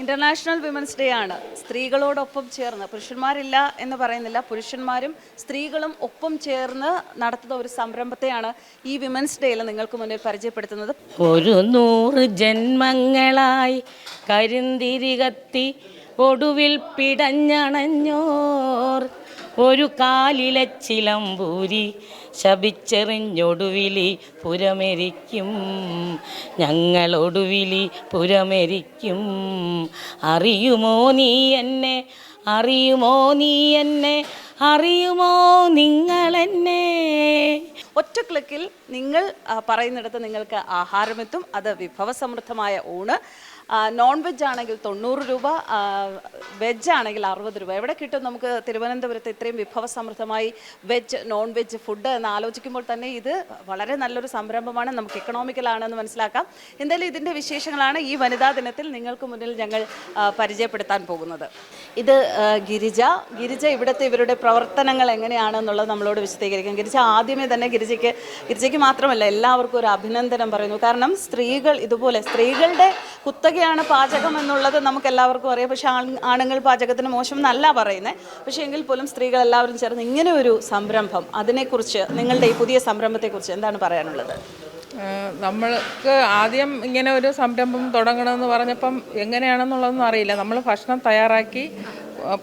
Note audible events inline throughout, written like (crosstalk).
International women's day ആണ്. സ്ത്രീകളോടൊപ്പം ചേർന്ന് പുരുഷന്മാരില്ല എന്ന് പറയുന്നില്ല പുരുഷന്മാരും സ്ത്രീകളും ഒപ്പം ചേർന്ന് നടത്തുന്ന ഒരു സംരംഭത്തെയാണ് ഈ വിമൻസ് ഡേയിൽ നിങ്ങൾക്ക് മുന്നിൽ പരിചയപ്പെടുത്തുന്നത്. ഒരു നൂറ് ജന്മങ്ങളായി കരിന്തിരി കത്തി ഒടുവിൽ പിടഞ്ഞണഞ്ഞോർ. ഒരു കാലിലെ ചിലമ്പൂരി ശപിച്ചെറിഞ്ഞൊടുവിലി പുരമരിക്കും. ഞങ്ങളൊടുവിലി പുരമരിക്കും. അറിയുമോ നീ എന്നെ? അറിയുമോ നീ എന്നെ? അറിയുമോ നിങ്ങളെന്നെ? ഒറ്റ ക്ലിക്കിൽ നിങ്ങൾ പറയുന്നിടത്ത് നിങ്ങൾക്ക് ആഹാരമെത്തും. അത് വിഭവസമൃദ്ധമായ ഊണ്. നോൺ വെജ് ആണെങ്കിൽ തൊണ്ണൂറ് രൂപ വെജ് ആണെങ്കിൽ അറുപത് രൂപ. എവിടെ കിട്ടും നമുക്ക് തിരുവനന്തപുരത്ത് ഇത്രയും വിഭവസമൃദ്ധമായി വെജ് നോൺ വെജ് ഫുഡ് എന്ന് ആലോചിക്കുമ്പോൾ തന്നെ ഇത് വളരെ നല്ലൊരു സംരംഭമാണ്. നമുക്ക് എക്കണോമിക്കലാണെന്ന് മനസ്സിലാക്കാം. എന്തായാലും ഇതിന്റെ വിശേഷങ്ങളാണ് ഈ വനിതാ ദിനത്തിൽ നിങ്ങൾക്ക് മുന്നിൽ ഞങ്ങൾ പരിചയപ്പെടുത്താൻ പോകുന്നത്. ഇത് ഗിരിജ. ഗിരിജ ഇവിടുത്തെ ഇവരുടെ പ്രവർത്തനങ്ങൾ എങ്ങനെയാണെന്നുള്ളത് നമ്മളോട് വിശദീകരിക്കാം. ഗിരിജ ആദ്യമേ തന്നെ ഗിരിജയ്ക്ക് ഗിരിജയ്ക്ക് മാത്രമല്ല എല്ലാവർക്കും ഒരു അഭിനന്ദനം പറയുന്നു. കാരണം സ്ത്രീകൾ ഇതുപോലെ സ്ത്രീകളുടെ കുത്തകയാണ് പാചകം എന്നുള്ളത് നമുക്ക് എല്ലാവർക്കും അറിയാം. പക്ഷേ ആണുങ്ങൾ പാചകത്തിന് മോശം എന്നല്ല പറയുന്നത് പക്ഷേ എങ്കിൽ പോലും സ്ത്രീകൾ എല്ലാവരും ചേർന്ന് ഇങ്ങനെ ഒരു സംരംഭം അതിനെക്കുറിച്ച് നിങ്ങളുടെ ഈ പുതിയ സംരംഭത്തെക്കുറിച്ച് എന്താണ് പറയാനുള്ളത്? നമ്മൾക്ക് ആദ്യം ഇങ്ങനെ ഒരു സംരംഭം തുടങ്ങണമെന്ന് പറഞ്ഞപ്പം എങ്ങനെയാണെന്നുള്ളതൊന്നും അറിയില്ല. നമ്മൾ ഭക്ഷണം തയ്യാറാക്കി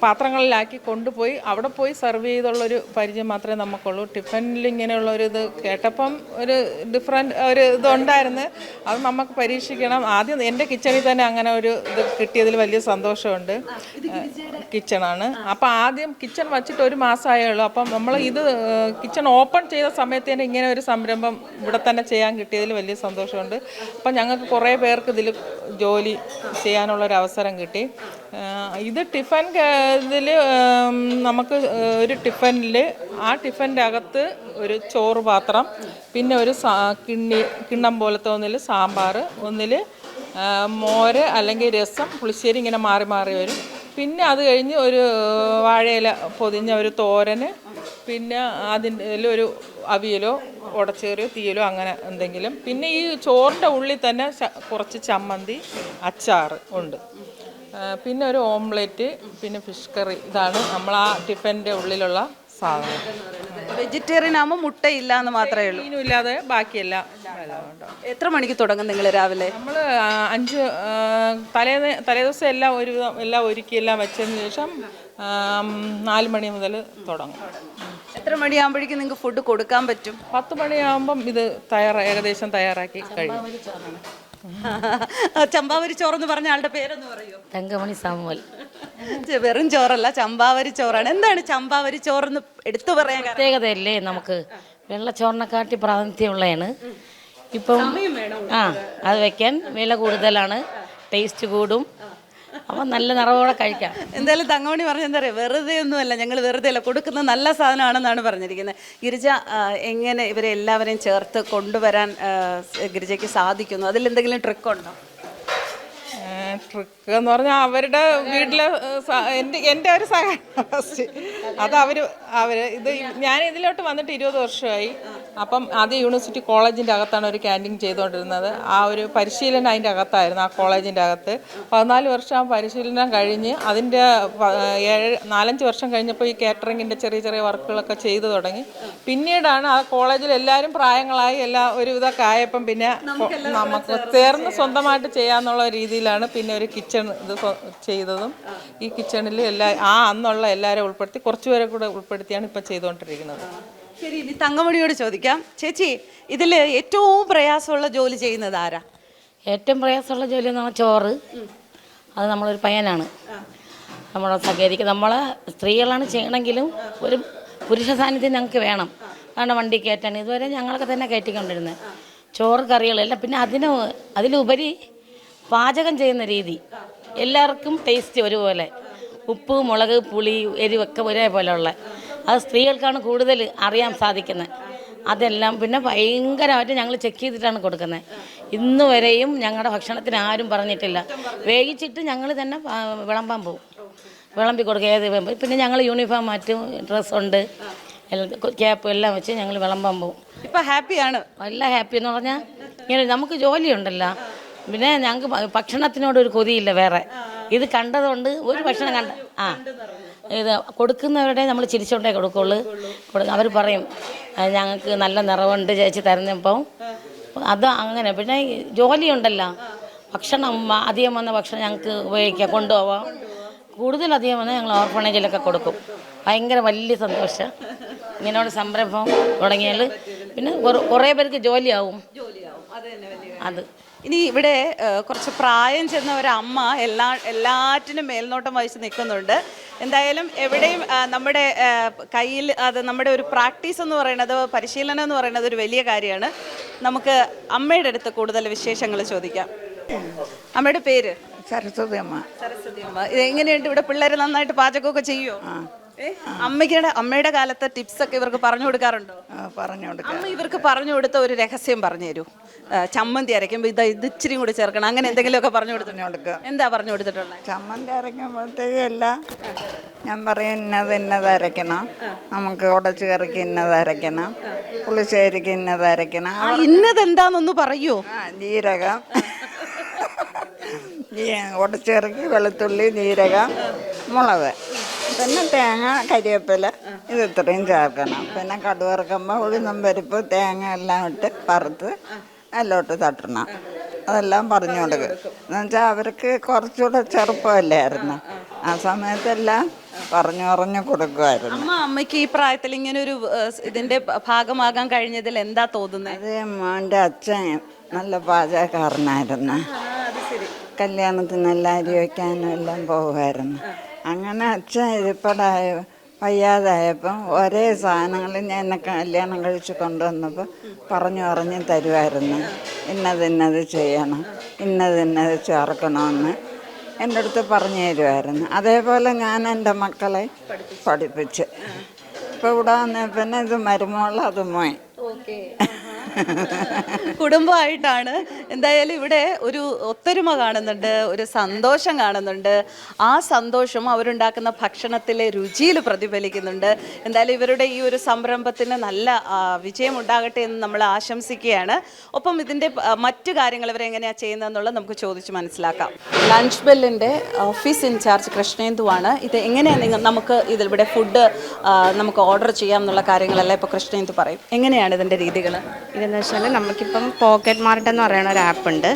പാത്രങ്ങളിലാക്കി കൊണ്ടുപോയി അവിടെ പോയി സെർവ് ചെയ്തുള്ളൊരു പരിചയം മാത്രമേ നമുക്കുള്ളൂ. ടിഫിനിൽ ഇങ്ങനെയുള്ള ഒരു ഇത് കേട്ടപ്പം ഒരു ഡിഫറെന്റ് ഒരു ഇതുണ്ടായിരുന്നു. അത് നമുക്ക് പരീക്ഷിക്കണം. ആദ്യം എന്റെ കിച്ചണിൽ തന്നെ അങ്ങനെ ഒരു ഇത് കിട്ടിയതിൽ വലിയ സന്തോഷമുണ്ട്. കിച്ചണാണ് അപ്പം ആദ്യം കിച്ചൺ വച്ചിട്ട് ഒരു മാസമായേ ഉള്ളൂ. അപ്പം നമ്മൾ ഇത് കിച്ചൺ ഓപ്പൺ ചെയ്ത സമയത്ത് തന്നെ ഇങ്ങനെ ഒരു സംരംഭം ഇവിടെ തന്നെ ചെയ്യാൻ കിട്ടിയതിൽ വലിയ സന്തോഷമുണ്ട്. അപ്പം ഞങ്ങൾക്ക് കുറേ പേർക്ക് ഇതിൽ ജോലി ചെയ്യാനുള്ള ഒരു അവസരം കിട്ടി. ഇത് ടിഫൻ ഇതിൽ നമുക്ക് ഒരു ടിഫനിൽ ആ ടിഫന്റെ അകത്ത് ഒരു ചോറ് പാത്രം പിന്നെ ഒരു കിണ്ണി കിണ്ണം പോലത്തെ ഒന്നിൽ സാമ്പാർ ഒന്നിൽ മോര് അല്ലെങ്കിൽ രസം പുളിശ്ശേരി ഇങ്ങനെ മാറി മാറി വരും. പിന്നെ അത് കഴിഞ്ഞ് ഒരു വാഴയില പൊതിഞ്ഞ ഒരു തോരന് പിന്നെ അതിന്റെ ഒരു അവിയലോ ഉടച്ചേറിയോ തീയലോ അങ്ങനെ എന്തെങ്കിലും. പിന്നെ ഈ ചോറിന്റെ ഉള്ളിൽ തന്നെ കുറച്ച് ചമ്മന്തി അച്ചാർ ഉണ്ട്. പിന്നെ ഒരു ഓംലെറ്റ് പിന്നെ ഫിഷ് കറി. ഇതാണ് നമ്മൾ ആ ടിഫിന്റെ ഉള്ളിലുള്ള സാധനം. വെജിറ്റേറിയൻ ആകുമ്പോൾ മുട്ടയില്ല എന്ന് മാത്രമേ ഉള്ളൂ. ഇല്ലാതെ ബാക്കിയെല്ലാം എത്ര മണിക്ക് തുടങ്ങും നിങ്ങൾ രാവിലെ? നമ്മൾ അഞ്ച് തലേ തലേ തലേദിവസം എല്ലാം ഒരു എല്ലാം ഒരുക്കി എല്ലാം വെച്ചതിന് ശേഷം നാല് മണി മുതൽ തുടങ്ങും. എത്ര മണിയാകുമ്പോഴേക്കും നിങ്ങൾക്ക് ഫുഡ് കൊടുക്കാൻ പറ്റും? പത്ത് മണിയാകുമ്പം ഇത് തയ്യാറ ഏകദേശം തയ്യാറാക്കി കഴിയും. ചമ്പാവരി ചോറെന്ന് പറഞ്ഞ ആളുടെ പേരൊന്ന് പറയൂ. തങ്കമണി സാമുവൽ. വെറും ചോറല്ല ചമ്പാവരി ചോറാണ്. എന്താണ് ചമ്പാവരി ചോറെന്ന് എടുത്തു പറയാൻ പ്രത്യേകതയല്ലേ നമുക്ക്? വെള്ളച്ചോറിനെക്കാട്ടി പ്രാതിനിധ്യമുള്ളതാണ്. ഇപ്പം ആ അത് വെക്കാൻ വില കൂടുതലാണ്. ടേസ്റ്റ് കൂടും. അപ്പം നല്ല നിറവോടെ കഴിക്കാം. എന്തായാലും തങ്ങമണി പറഞ്ഞ എന്താ പറയുക വെറുതെ ഒന്നുമല്ല ഞങ്ങൾ വെറുതെ അല്ല കൊടുക്കുന്ന നല്ല സാധനമാണെന്നാണ് പറഞ്ഞിരിക്കുന്നത് ഗിരിജ എങ്ങനെ ഇവരെ എല്ലാവരെയും ചേർത്ത് കൊണ്ടുവരാൻ ഗിരിജയ്ക്ക് സാധിക്കുന്നു? അതിൽ എന്തെങ്കിലും ട്രിക്ക് ഉണ്ടോ? ട്രിക്ക് എന്ന് പറഞ്ഞാൽ അവരുടെ വീട്ടിലെ എന്റെ എന്റെ ഒരു സഹായം അത് അവർ അവർ ഇത് ഞാൻ ഇതിലോട്ട് വന്നിട്ട് ഇരുപത് വർഷമായി. അപ്പം അത് യൂണിവേഴ്സിറ്റി കോളേജിന്റെ അകത്താണ് ഒരു ക്യാന്റീൻ ചെയ്തുകൊണ്ടിരുന്നത്. ആ ഒരു പരിശീലനം അതിന്റെ അകത്തായിരുന്നു ആ കോളേജിന്റെ അകത്ത്. പതിനാല് വർഷം ആ പരിശീലനം കഴിഞ്ഞ് അതിന്റെ ഏഴ് നാലഞ്ച് വർഷം കഴിഞ്ഞപ്പോൾ ഈ കാറ്ററിങ്ങിന്റെ ചെറിയ ചെറിയ വർക്കുകളൊക്കെ ചെയ്തു തുടങ്ങി. പിന്നീടാണ് ആ കോളേജിൽ എല്ലാവരും പ്രായങ്ങളായി എല്ലാ ഒരുവിധമൊക്കെ ആയപ്പം പിന്നെ നമുക്ക് ചേർന്ന് സ്വന്തമായിട്ട് ചെയ്യാമെന്നുള്ള രീതിയിലാണ് പിന്നെ ഒരു കിച്ചൺ ഇത് ചെയ്തതും. ഈ കിച്ചണിൽ എല്ലാ ആ അന്നുള്ള എല്ലാവരും ഉൾപ്പെടുത്തി കുറച്ചുപേരെ കൂടെ ഉൾപ്പെടുത്തിയാണ് ഇപ്പം ചെയ്തുകൊണ്ടിരിക്കുന്നത്. ശരി ഇനി തങ്കമണിയോട് ചോദിക്കാം. ചേച്ചി ഇതിൽ ഏറ്റവും പ്രയാസമുള്ള ജോലി ചെയ്യുന്നത് ആരാ? ഏറ്റവും പ്രയാസമുള്ള ജോലി എന്ന് പറഞ്ഞാൽ ചോറ്. അത് നമ്മളൊരു പയ്യനാണ്. നമ്മളെ സഹകരിക്കുക നമ്മളെ സ്ത്രീകളാണ് ചെയ്യണമെങ്കിലും ഒരു പുരുഷ സാന്നിധ്യം ഞങ്ങൾക്ക് വേണം. കാരണം വണ്ടി കയറ്റാൻ. ഇതുവരെ ഞങ്ങളൊക്കെ തന്നെ കയറ്റിക്കൊണ്ടിരുന്നത് ചോറ് കറികളെല്ലാം പിന്നെ അതിന് അതിലുപരി പാചകം ചെയ്യുന്ന രീതി. എല്ലാവർക്കും ടേസ്റ്റ് ഒരുപോലെ. ഉപ്പ് മുളക് പുളി എരിവൊക്കെ ഒരേപോലെ ഉള്ള അത് സ്ത്രീകൾക്കാണ് കൂടുതൽ അറിയാൻ സാധിക്കുന്നത്. അതെല്ലാം പിന്നെ ഭയങ്കരമായിട്ട് ഞങ്ങൾ ചെക്ക് ചെയ്തിട്ടാണ് കൊടുക്കുന്നത്. ഇന്ന് വരെയും ഞങ്ങളുടെ ഭക്ഷണത്തിന് ആരും പറഞ്ഞിട്ടില്ല. വേവിച്ചിട്ട് ഞങ്ങൾ തന്നെ വിളമ്പാൻ പോകും. വിളമ്പി കൊടുക്കുക ഏത് പിന്നെ ഞങ്ങൾ യൂണിഫോം മാറ്റും ഡ്രസ്സുണ്ട് ക്യാപ്പ് എല്ലാം വെച്ച് ഞങ്ങൾ വിളമ്പാൻ പോകും. ഇപ്പം ഹാപ്പിയാണ്. നല്ല ഹാപ്പി എന്ന് പറഞ്ഞാൽ ഇങ്ങനെ നമുക്ക് ജോലിയുണ്ടല്ലോ. പിന്നെ ഞങ്ങൾക്ക് ഭക്ഷണത്തിനോട് ഒരു കൊതിയില്ല വേറെ. ഇത് കണ്ടതുകൊണ്ട് ഒരു ഭക്ഷണം കണ്ട ആ. ഇത് കൊടുക്കുന്നവരുടെ നമ്മൾ ചിരിച്ചോണ്ടേ കൊടുക്കുള്ളൂ. അവർ പറയും "ആ, ഞങ്ങൾക്ക് നല്ല നിറവുണ്ട് ചേച്ചി തരുന്നപ്പം. അത് അങ്ങനെ. പിന്നെ ജോലിയുണ്ടല്ലോ. ഭക്ഷണം അധികം വന്ന ഭക്ഷണം ഞങ്ങൾക്ക് ഉപയോഗിക്കാം കൊണ്ടുപോവാം. കൂടുതൽ അധികം വന്നാൽ ഞങ്ങൾ ഓർഫണേജിലൊക്കെ കൊടുക്കും. ഭയങ്കര വലിയ സന്തോഷം. ഇങ്ങനെയുള്ള സംരംഭം തുടങ്ങിയാൽ പിന്നെ കുറ- പേർക്ക് ജോലിയാവും. അത്. ഇനി ഇവിടെ കുറച്ച് പ്രായം ചെന്ന ഒരു അമ്മ എല്ലാ എല്ലാറ്റിനും മേൽനോട്ടം വഹിച്ച് നിൽക്കുന്നുണ്ട്. എന്തായാലും എവിടെയും നമ്മുടെ കയ്യിൽ അത് നമ്മുടെ ഒരു പ്രാക്ടീസ് എന്ന് പറയുന്നത് പരിശീലനം എന്ന് പറയുന്നത് ഒരു വലിയ കാര്യമാണ്. നമുക്ക് അമ്മയുടെ അടുത്ത് കൂടുതൽ വിശേഷങ്ങൾ ചോദിക്കാം. അമ്മയുടെ പേര്? സരസ്വതി അമ്മ. സരസ്വതി അമ്മ. ഇത് എങ്ങനെയുണ്ട് ഇവിടെ പിള്ളേർ നന്നായിട്ട് പാചകമൊക്കെ ചെയ്യുമോ? അമ്മയ്ക്കുടെ അമ്മയുടെ കാലത്തെ ടിപ്സ് ഒക്കെ ഇവർക്ക് പറഞ്ഞു കൊടുക്കാറുണ്ടോ? പറഞ്ഞു കൊടുക്ക അമ്മ ഇവർക്ക് പറഞ്ഞു കൊടുത്ത ഒരു രഹസ്യം പറഞ്ഞു തരൂ. ചമ്മന്തി അരയ്ക്കുമ്പോൾ ഇത് ഇത് ഇച്ചിരി കൂടി ചേർക്കണം. അങ്ങനെ എന്തെങ്കിലും ഒക്കെ പറഞ്ഞു കൊടുത്തിട്ടുണ്ടോ കൊടുക്കുക എന്താ പറഞ്ഞു കൊടുത്തിട്ടുള്ളത് ചമ്മന്തി അരയ്ക്കുമ്പോഴത്തേക്കും എല്ലാം ഞാൻ പറയും ഇന്നത് ഇന്നത് അരയ്ക്കണം. നമുക്ക് ഉടച്ചു കറിക്ക് ഇന്നത് അരയ്ക്കണം. പുളിശ്ശേരിക്ക് ഇന്നത് അരയ്ക്കണം. ഇന്നത് എന്താന്നൊന്ന് പറയൂ. ജീരകം. (laughs) ഉടച്ചു കറിക്ക് വെളുത്തുള്ളി ജീരകം മുളക്. പിന്നെ തേങ്ങ കരിവേപ്പില ഇത് ഇത്രയും ചേർക്കണം. പിന്നെ കടുവറക്കുമ്പോൾ ഉഴുന്നും പരിപ്പ് തേങ്ങ എല്ലാം ഇട്ട് പറത്ത് എല്ലോട്ട് തട്ടണം. അതെല്ലാം പറഞ്ഞു കൊടുക്കും എന്നുവെച്ചാൽ അവർക്ക് കുറച്ചുകൂടെ ചെറുപ്പമല്ലായിരുന്നു. ആ സമയത്തെല്ലാം പറഞ്ഞു പറഞ്ഞു കൊടുക്കുമായിരുന്നു. അമ്മ അമ്മയ്ക്ക് ഈ പ്രായത്തിൽ ഇങ്ങനെ ഒരു ഇതിന്റെ ഭാഗമാകാൻ കഴിഞ്ഞതിൽ എന്താ തോന്നുന്നത് അത് മോന്റെ അച്ഛൻ നല്ല പാചകക്കാരനായിരുന്നു. കല്യാണത്തിനെല്ലാം അരി വയ്ക്കാനും എല്ലാം പോകുമായിരുന്നു അങ്ങനെ അച്ഛൻ ഇരിപ്പടായ വയ്യാതായപ്പം ഒരേ സാധനങ്ങൾ ഞാൻ എന്നെ കല്യാണം കഴിച്ച് കൊണ്ടുവന്നപ്പോൾ പറഞ്ഞു പറഞ്ഞു തരുമായിരുന്നു ഇന്നത് ഇന്നത് ചെയ്യണം ഇന്നത് ഇന്നത് ചേർക്കണമെന്ന് എന്റെ അടുത്ത് പറഞ്ഞു തരുമായിരുന്നു അതേപോലെ ഞാൻ എന്റെ മക്കളെ പഠിപ്പിച്ച്. ഇപ്പോൾ ഇവിടെ വന്ന പിന്നെ ഇത് മരുമോൾ അത് (laughs) കുടുംബമായിട്ടാണ്. എന്തായാലും ഇവിടെ ഒരു ഒത്തൊരുമ കാണുന്നുണ്ട് ഒരു സന്തോഷം കാണുന്നുണ്ട്. ആ സന്തോഷം അവരുണ്ടാക്കുന്ന ഭക്ഷണത്തിലെ രുചിയിൽ പ്രതിഫലിക്കുന്നുണ്ട്. എന്തായാലും ഇവരുടെ ഈ ഒരു സംരംഭത്തിന് നല്ല വിജയം ഉണ്ടാകട്ടെ എന്ന് നമ്മൾ ആശംസിക്കുകയാണ്. ഒപ്പം ഇതിന്റെ മറ്റു കാര്യങ്ങൾ ഇവരെങ്ങനെയാണ് ചെയ്യുന്നതെന്നുള്ളത് നമുക്ക് ചോദിച്ച് മനസ്സിലാക്കാം. ലഞ്ച് ബെല്ലിന്റെ ഓഫീസ് ഇൻചാർജ് കൃഷ്ണേന്ദുവാണ് ഇത് എങ്ങനെയാണ് നിങ്ങൾ നമുക്ക് ഇതിവിടെ ഫുഡ് നമുക്ക് ഓർഡർ ചെയ്യാം എന്നുള്ള കാര്യങ്ങളെല്ലാം ഇപ്പോൾ കൃഷ്ണേന്ദു പറയും. എങ്ങനെയാണ് ഇതിന്റെ രീതികൾ? ഇതെന്ന് വെച്ചാൽ നമുക്കിപ്പം പോക്കറ്റ് മാർട്ട് എന്ന് പറയുന്ന ഒരു ആപ്പ് ഉണ്ട്.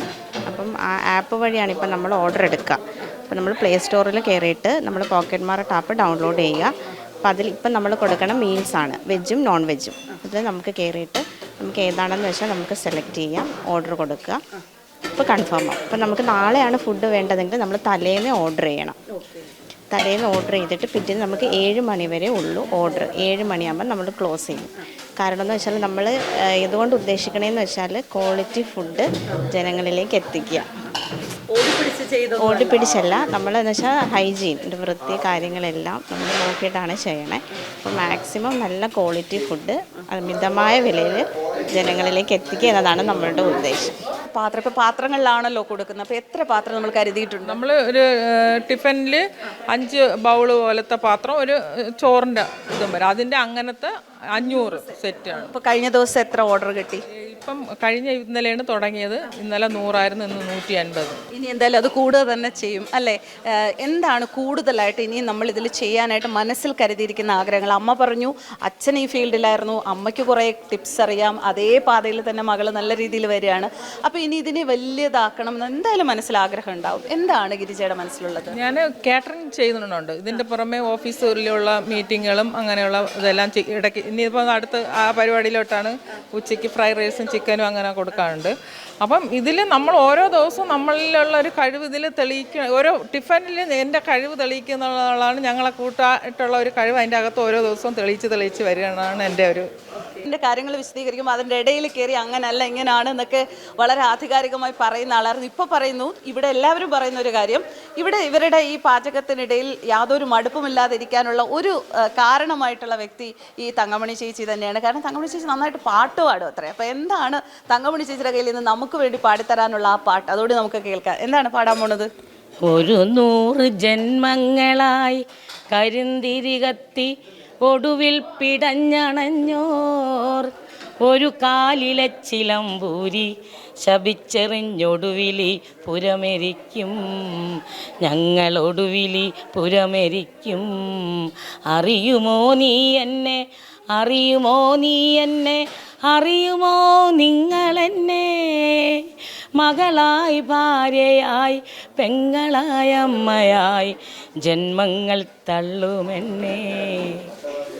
അപ്പം ആ ആപ്പ് വഴിയാണ് ഇപ്പം നമ്മൾ ഓർഡർ എടുക്കുക. അപ്പം നമ്മൾ പ്ലേ സ്റ്റോറിൽ കയറിയിട്ട് നമ്മൾ പോക്കറ്റ് മാർട്ട് ആപ്പ് ഡൗൺലോഡ് ചെയ്യുക. അപ്പം അതിൽ ഇപ്പം നമ്മൾ കൊടുക്കണം മീൽസാണ് വെജും നോൺ വെജും അത് നമുക്ക് കയറിയിട്ട് നമുക്ക് ഏതാണെന്ന് വെച്ചാൽ നമുക്ക് സെലക്ട് ചെയ്യാം ഓർഡർ കൊടുക്കുക. ഇപ്പോൾ കൺഫേം ആവും. അപ്പം നമുക്ക് നാളെയാണ് ഫുഡ് വേണ്ടതെങ്കിൽ നമ്മൾ തലേന്ന് ഓർഡർ ചെയ്യണം. തലേന്ന് ഓർഡർ ചെയ്തിട്ട് പിറ്റേന്ന് നമുക്ക് ഏഴ് മണി വരെ ഉള്ളൂ ഓർഡർ ഏഴ് മണിയാകുമ്പോൾ നമ്മൾ ക്ലോസ് ചെയ്യും. കാരണം എന്ന് വെച്ചാൽ നമ്മൾ ഇതുകൊണ്ട് ഉദ്ദേശിക്കണേന്ന് വെച്ചാൽ ക്വാളിറ്റി ഫുഡ് ജനങ്ങളിലേക്ക് എത്തിക്കുക. ഓടി പിടിച്ചല്ല ഓടിപ്പിടിച്ചല്ല നമ്മളെന്ന് വെച്ചാൽ ഹൈജീൻ വൃത്തി കാര്യങ്ങളെല്ലാം നമ്മൾ നോക്കിയിട്ടാണ് ചെയ്യണേ. അപ്പോൾ മാക്സിമം നല്ല ക്വാളിറ്റി ഫുഡ് മിതമായ വിലയിൽ ജനങ്ങളിലേക്ക് എത്തിക്കുക എന്നതാണ് നമ്മളുടെ ഉദ്ദേശം. പാത്രം. ഇപ്പൊ പാത്രങ്ങളിലാണല്ലോ കൊടുക്കുന്നത്. അപ്പൊ എത്ര പാത്രം നമ്മൾ കരുതിയിട്ടുണ്ട്? നമ്മൾ ഒരു ടിഫനിൽ അഞ്ച് ബൗൾ പോലത്തെ പാത്രം ഒരു ചോറിന്റെ ഇതും വരും. അതിന്റെ അങ്ങനത്തെ അഞ്ഞൂറ് ആണ് ഇപ്പൊ കഴിഞ്ഞ ദിവസം എത്ര ഓർഡർ കിട്ടി? ഇപ്പം കഴിഞ്ഞ ഇന്നലെയാണ് തുടങ്ങിയത്. ഇന്നലെ നൂറായിരുന്നു ഇന്ന് നൂറ്റി അൻപത് ഇനി എന്തായാലും അത് കൂടുതൽ തന്നെ ചെയ്യും അല്ലേ? എന്താണ് കൂടുതലായിട്ട് ഇനി നമ്മൾ ഇതിൽ ചെയ്യാനായിട്ട് മനസ്സിൽ കരുതിയിരിക്കുന്ന ആഗ്രഹങ്ങൾ? അമ്മ പറഞ്ഞു അച്ഛൻ ഈ ഫീൽഡിലായിരുന്നു അമ്മയ്ക്ക് കുറേ ടിപ്സ് അറിയാം അതേ പാതയിൽ തന്നെ മകൾ നല്ല രീതിയിൽ വരികയാണ്. അപ്പോൾ ഇനി ഇതിനെ വലിയതാക്കണം എന്ന് എന്തായാലും മനസ്സിൽ ആഗ്രഹം ഉണ്ടാവും. എന്താണ് ഗിരിജയുടെ മനസ്സിലുള്ളത്? ഞാൻ കാറ്ററിംഗ് ചെയ്യുന്നുണ്ട്. ഇതിന്റെ പുറമെ ഓഫീസുകളിലുള്ള മീറ്റിങ്ങുകളും അങ്ങനെയുള്ള ഇതെല്ലാം ഇടയ്ക്ക് ഇനിയിപ്പോൾ അടുത്ത് ആ പരിപാടിയിലോട്ടാണ് ഉച്ചയ്ക്ക് ഫ്രൈഡ് റൈസും ചിക്കനും അങ്ങനെ കൊടുക്കാറുണ്ട്. അപ്പം ഇതിൽ നമ്മൾ ഓരോ ദിവസവും നമ്മളിലുള്ള ഒരു കഴിവ് ഇതിൽ തെളിയിക്കുക ഓരോ ടിഫനിൽ എന്റെ കഴിവ് തെളിയിക്കുക എന്നുള്ളതാണ് ഞങ്ങളെ കൂട്ടായിട്ടുള്ള ഒരു കഴിവ്. അതിന്റെ അകത്ത് ഓരോ ദിവസവും തെളിയിച്ച് തെളിയിച്ച് വരികയാണ് എന്റെ ഒരു എന്റെ കാര്യങ്ങൾ വിശദീകരിക്കുമ്പോൾ അതിന്റെ ഇടയിൽ കയറി അങ്ങനല്ല ഇങ്ങനെയാണ് എന്നൊക്കെ വളരെ ആധികാരികമായി പറയുന്ന ആളായിരുന്നു. ഇപ്പോൾ പറയുന്നു ഇവിടെ എല്ലാവരും പറയുന്ന ഒരു കാര്യം ഇവിടെ ഇവരുടെ ഈ പാചകത്തിനിടയിൽ യാതൊരു മടുപ്പുമില്ലാതിരിക്കാനുള്ള ഒരു കാരണമായിട്ടുള്ള വ്യക്തി ഈ തങ്കമണി ചേച്ചി തന്നെയാണ്. കാരണം തങ്കമണി ചേച്ചി നന്നായിട്ട് പാട്ട് പാടും അത്രേ. അപ്പോൾ എന്താണ് തങ്കമണി ചേച്ചിയുടെ കയ്യിൽ നിന്ന് നമുക്ക് വേണ്ടി പാടിത്തരാനുള്ള ആ പാട്ട്? അതോടെ നമുക്ക് കേൾക്കാം. എന്താണ് പാടാൻ പോണത്? ഒരു നൂറ് ജന്മങ്ങളായി കരിന്തിരി കത്തി ഒടുവിൽ പിടഞ്ഞണഞ്ഞോർ. ഒരു കാലിലെ ചിലമ്പൂരി ശപിച്ചെറിഞ്ഞൊടുവിലി പുരമെരിക്കും. ഞങ്ങളൊടുവിലി പുരമെരിക്കും. അറിയുമോ നീ എന്നെ? അറിയുമോ നീ എന്നെ? അറിയുമോ നിങ്ങളെന്നെ? മകളായി ഭാര്യയായി പെങ്ങളായ അമ്മയായി ജന്മങ്ങൾ തള്ളുമെന്നെ.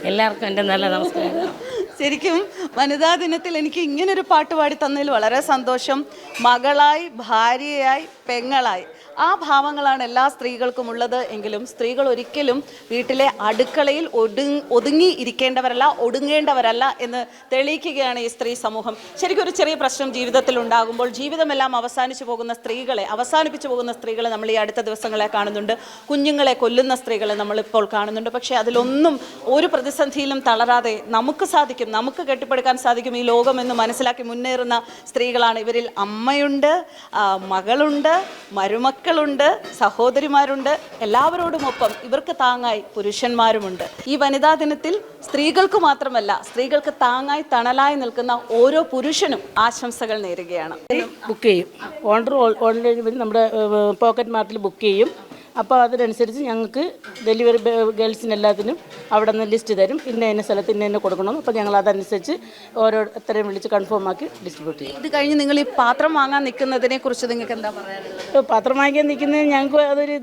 എല്ലാവർക്കും എന്റെ നല്ല നമസ്കാരം. ശരിക്കും വനിതാ ദിനത്തിൽ എനിക്ക് ഇങ്ങനൊരു പാട്ട് പാടി തന്നതിൽ വളരെ സന്തോഷം. മകളായി ഭാര്യയായി പെങ്ങളായി. ആ ഭാവങ്ങളാണ് എല്ലാ സ്ത്രീകൾക്കും ഉള്ളത് എങ്കിലും സ്ത്രീകൾ ഒരിക്കലും വീട്ടിലെ അടുക്കളയിൽ ഒടു ഒതുങ്ങി ഇരിക്കേണ്ടവരല്ല ഒടുങ്ങേണ്ടവരല്ല എന്ന് തെളിയിക്കുകയാണ് ഈ സ്ത്രീ സമൂഹം. ശരിക്കും ഒരു ചെറിയ പ്രശ്നം ജീവിതത്തിൽ ഉണ്ടാകുമ്പോൾ ജീവിതമെല്ലാം അവസാനിച്ചു പോകുന്ന സ്ത്രീകളെ അവസാനിപ്പിച്ചു പോകുന്ന സ്ത്രീകളെ നമ്മൾ ഈ അടുത്ത ദിവസങ്ങളെ കാണുന്നുണ്ട്. കുഞ്ഞുങ്ങളെ കൊല്ലുന്ന സ്ത്രീകളെ നമ്മളിപ്പോൾ കാണുന്നുണ്ട്. പക്ഷേ അതിലൊന്നും ഒരു പ്രതിസന്ധിയിലും തളരാതെ നമുക്ക് സാധിക്കും നമുക്ക് കെട്ടിപ്പടുക്കാൻ സാധിക്കും ഈ ലോകം എന്ന് മനസ്സിലാക്കി മുന്നേറുന്ന സ്ത്രീകളാണ് ഇവരിൽ അമ്മയുണ്ട് മകളുണ്ട് മകളുണ്ട് മരുമക്കളുണ്ട് സഹോദരിമാരുണ്ട് എല്ലാവരോടുമൊപ്പം ഇവർക്ക് താങ്ങായി പുരുഷന്മാരുമുണ്ട്. ഈ വനിതാ ദിനത്തിൽ സ്ത്രീകൾക്ക് മാത്രമല്ല സ്ത്രീകൾക്ക് താങ്ങായി തണലായി നിൽക്കുന്ന ഓരോ പുരുഷനും ആശംസകൾ നേരുകയാണ്. ബുക്ക് ചെയ്യും. ഓർഡർ ഓൺലൈൻ നമ്മുടെ പോക്കറ്റ് മാർട്ടിൽ ബുക്ക് ചെയ്യും. അപ്പോൾ അതിനനുസരിച്ച് ഞങ്ങൾക്ക് ഡെലിവറി ഗേൾസിന് എല്ലാത്തിനും അവിടെ നിന്ന് ലിസ്റ്റ് തരും. ഇന്ന ഇന്ന സ്ഥലത്ത് ഇന്ന ഇന്ന കൊടുക്കണം. അപ്പോൾ ഞങ്ങൾ അതനുസരിച്ച് ഓരോരുത്തരെയും വിളിച്ച് കൺഫേം ആക്കി ഡിസ്ട്രിബ്യൂട്ട് ചെയ്യും. ഇത് കഴിഞ്ഞ് നിങ്ങൾ ഈ പാത്രം വാങ്ങാൻ നിൽക്കുന്നതിനെ കുറിച്ച് നിങ്ങൾക്ക് എന്താ പറയാനുള്ളത്? പാത്രം വാങ്ങിക്കാൻ നിൽക്കുന്നത് ഞങ്ങൾക്ക് അതൊരു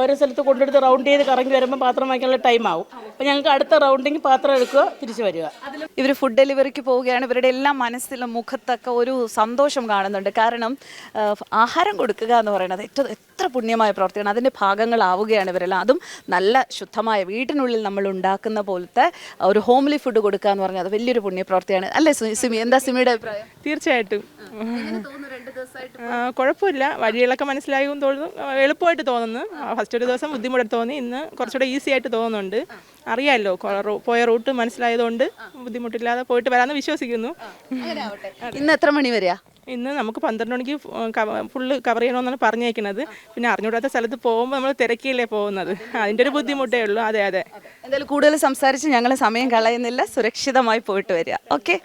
ഓരോ സ്ഥലത്ത് കൊണ്ടെടുത്ത് റൗണ്ട് ചെയ്ത് കറങ്ങി വരുമ്പോൾ പാത്രം വാങ്ങിക്കാനുള്ള ടൈം ആവും. അപ്പോൾ ഞങ്ങൾക്ക് അടുത്ത റൗണ്ടിങ് പാത്രം എടുക്കുക തിരിച്ചു വരിക. ഇവർ ഫുഡ് ഡെലിവറിക്ക് പോവുകയാണ്. ഇവരുടെ എല്ലാ മനസ്സിലും മുഖത്തൊക്കെ ഒരു സന്തോഷം കാണുന്നുണ്ട്. കാരണം ആഹാരം കൊടുക്കുക എന്ന് പറയുന്നത് ഏറ്റവും എത്ര പുണ്യമായ പ്രവർത്തിയാണ്. അതിന്റെ ഭാഗങ്ങളാവുകയാണ് ഇവരെല്ലാം. അതും നല്ല ശുദ്ധമായ വീട്ടിനുള്ളിൽ നമ്മൾ ഉണ്ടാക്കുന്ന പോലത്തെ ഒരു ഹോംലി ഫുഡ് കൊടുക്കുക എന്ന് പറഞ്ഞാൽ അത് വലിയൊരു പുണ്യപ്രവർത്തിയാണ്. അല്ലേ സിമി? എന്താ സിമിയുടെ അഭിപ്രായം? തീർച്ചയായിട്ടും. കുഴപ്പമില്ല. വഴികളൊക്കെ മനസ്സിലായി തോന്നുന്നു. എളുപ്പമായിട്ട് തോന്നുന്നു. ഫസ്റ്റ് ഒരു ദിവസം ബുദ്ധിമുട്ട് തോന്നി. ഇന്ന് കുറച്ചുകൂടെ ഈസി ആയിട്ട് തോന്നുന്നുണ്ട്. അറിയാമല്ലോ പോയ റൂട്ട് മനസ്സിലായതുകൊണ്ട് ബുദ്ധിമുട്ടില്ലാതെ പോയിട്ട് വരാമെന്ന് വിശ്വസിക്കുന്നു. ഇന്ന് എത്ര മണി വരെയാ? ഇന്ന് നമുക്ക് പന്ത്രണ്ട് മണിക്ക് ഫുള്ള് കവർ ചെയ്യണമെന്നാണ് പറഞ്ഞേക്കുന്നത്. പിന്നെ അറിഞ്ഞുകൂടാത്ത സ്ഥലത്ത് പോകുമ്പോൾ നമ്മൾ തിരക്കിയല്ലേ പോകുന്നത്. അതിന്റെ ഒരു ബുദ്ധിമുട്ടേ ഉള്ളൂ. അതെ അതെ. എന്തായാലും കൂടുതൽ സംസാരിച്ച് ഞങ്ങൾ സമയം കളയുന്നില്ല. സുരക്ഷിതമായി പോയിട്ട് വരിക. ഓക്കെ